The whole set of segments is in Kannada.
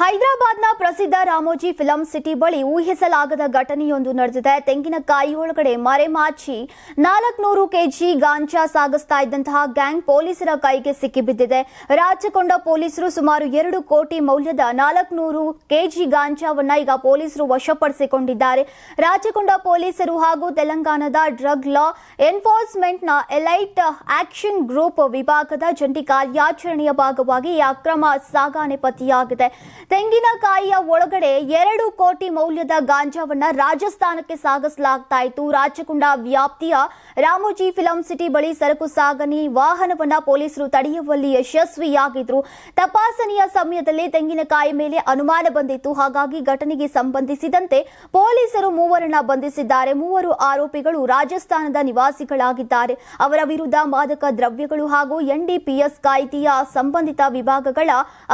ಹೈದರಾಬಾದ್ನ ಪ್ರಸಿದ್ಧ ರಾಮೋಜಿ ಫಿಲಂ ಸಿಟಿ ಬಳಿ ಊಹಿಸಲಾಗದ ಘಟನೆಯೊಂದು ನಡೆದಿದೆ. ತೆಂಗಿನಕಾಯಿ ಒಳಗಡೆ ಮರೆಮಾಚಿ ನಾಲ್ಕುನೂರು ಕೆಜಿ ಗಾಂಜಾ ಸಾಗಿಸ್ತಾ ಇದ್ದಂತಹ ಗ್ಯಾಂಗ್ ಪೊಲೀಸರ ಕೈಗೆ ಸಿಕ್ಕಿಬಿದ್ದಿದೆ. ರಾಜಕೊಂಡ ಪೊಲೀಸರು ಸುಮಾರು ಎರಡು ಕೋಟಿ ಮೌಲ್ಯದ ನಾಲ್ಕುನೂರು ಕೆಜಿ ಗಾಂಜಾವನ್ನ ಈಗ ಪೊಲೀಸರು ವಶಪಡಿಸಿಕೊಂಡಿದ್ದಾರೆ. ರಾಜಕೊಂಡ ಪೊಲೀಸರು ಹಾಗೂ ತೆಲಂಗಾಣದ ಡ್ರಗ್ ಲಾ ಎನ್ಫೋರ್ಸ್ಮೆಂಟ್ನ ಎಲೈಟ್ ಆಕ್ಷನ್ ಗ್ರೂಪ್ ವಿಭಾಗದ ಜಂಟಿ ಕಾರ್ಯಾಚರಣೆಯ ಭಾಗವಾಗಿ ಈ ಅಕ್ರಮ ಸಾಗಾಣೆ ಪತ್ತೆಯಾಗಿದೆ. ತೆಂಗಿನಕಾಯಿಯ ಒಳಗಡೆ ಎರಡು ಕೋಟಿ ಮೌಲ್ಯದ ಗಾಂಜಾವನ್ನ ರಾಜಸ್ಥಾನಕ್ಕೆ ಸಾಗಿಸಲಾಗ್ತಾ ಇತ್ತು ರಾಜಕುಂಡ ವ್ಯಾಪ್ತಿಯ ರಾಮೋಜಿ ಫಿಲಂ ಸಿಟಿ ಬಳಿ ಸರಕು ಸಾಗಣೆ ವಾಹನವನ್ನ ಪೊಲೀಸರು ತಡೆಯುವಲ್ಲಿ ಯಶಸ್ವಿಯಾಗಿದ್ರು. ತಪಾಸಣೆಯ ಸಮಯದಲ್ಲಿ ತೆಂಗಿನಕಾಯಿ ಮೇಲೆ ಅನುಮಾನ ಬಂದಿತ್ತು. ಹಾಗಾಗಿ ಘಟನೆಗೆ ಸಂಬಂಧಿಸಿದಂತೆ ಪೊಲೀಸರು ಮೂವರನ್ನ ಬಂಧಿಸಿದ್ದಾರೆ. ಮೂವರು ಆರೋಪಿಗಳು ರಾಜಸ್ಥಾನದ ನಿವಾಸಿಗಳಾಗಿದ್ದಾರೆ. ಅವರ ವಿರುದ್ಧ ಮಾದಕ ದ್ರವ್ಯಗಳು ಹಾಗೂ ಎನ್ಡಿಪಿಎಸ್ ಕಾಯ್ದೆಯ ಸಂಬಂಧಿತ ವಿಭಾಗಗಳ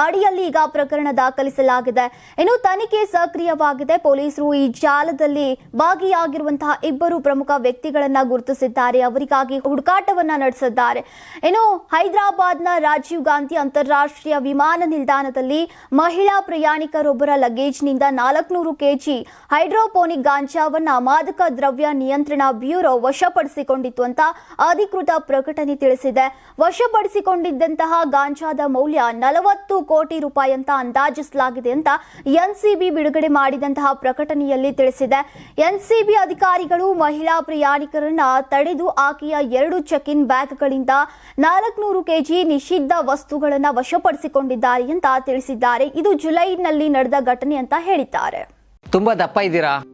ಅಡಿಯಲ್ಲಿ ಈಗ ಪ್ರಕರಣ ದಾಖಲಿಸಲಾಗಿದೆ. ಇನ್ನು ತನಿಖೆ ಸಕ್ರಿಯವಾಗಿದೆ. ಪೊಲೀಸರು ಈ ಜಾಲದಲ್ಲಿ ಭಾಗಿಯಾಗಿರುವಂತಹ ಇಬ್ಬರು ಪ್ರಮುಖ ವ್ಯಕ್ತಿಗಳನ್ನ ಗುರುತಿಸಿದ್ದಾರೆ. ಅವರಿಗಾಗಿ ಹುಡುಕಾಟವನ್ನ ನಡೆಸಿದ್ದಾರೆ. ಇನ್ನು ಹೈದರಾಬಾದ್ನ ರಾಜೀವ್ ಗಾಂಧಿ ಅಂತಾರಾಷ್ಟ್ರೀಯ ವಿಮಾನ ನಿಲ್ದಾಣದಲ್ಲಿ ಮಹಿಳಾ ಪ್ರಯಾಣಿಕರೊಬ್ಬರ ಲಗೇಜ್ನಿಂದ ನಾಲ್ಕುನೂರು ಕೆಜಿ ಹೈಡ್ರೋಪೋನಿಕ್ ಗಾಂಜಾವನ್ನ ಮಾದಕ ದ್ರವ್ಯ ನಿಯಂತ್ರಣ ಬ್ಯೂರೋ ವಶಪಡಿಸಿಕೊಂಡಿತ್ತು ಅಂತ ಅಧಿಕೃತ ಪ್ರಕಟಣೆ ತಿಳಿಸಿದೆ. ವಶಪಡಿಸಿಕೊಂಡಿದ್ದಂತಹ ಗಾಂಜಾದ ಮೌಲ್ಯ ನಲವತ್ತು ಕೋಟಿ ರೂಪಾಯಿ ಅಂತ ಅಂದಾಜಿಸಲಾಗಿದೆ ಅಂತ ಎನ್ಸಿಬಿ ಬಿಡುಗಡೆ ಮಾಡಿದಂತಹ ಪ್ರಕಟಣೆಯಲ್ಲಿ ತಿಳಿಸಿದೆ. ಎನ್ಸಿಬಿ ಅಧಿಕಾರಿಗಳು ಮಹಿಳಾ ಪ್ರಯಾಣಿಕರನ್ನ ತಡೆದು ಆಕೆಯ ಎರಡು ಚೆಕ್ ಇನ್ ಬ್ಯಾಗ್ಗಳಿಂದ ನಾಲ್ಕುನೂರು ಕೆಜಿ ನಿಷಿದ್ಧ ವಸ್ತುಗಳನ್ನು ವಶಪಡಿಸಿಕೊಂಡಿದ್ದಾರೆ ಅಂತ ತಿಳಿಸಿದ್ದಾರೆ. ಇದು ಜುಲೈನಲ್ಲಿ ನಡೆದ ಘಟನೆ ಅಂತ ಹೇಳಿದ್ದಾರೆ. ತುಂಬಾ ದಪ್ಪ ಇದ್ದೀರಾ?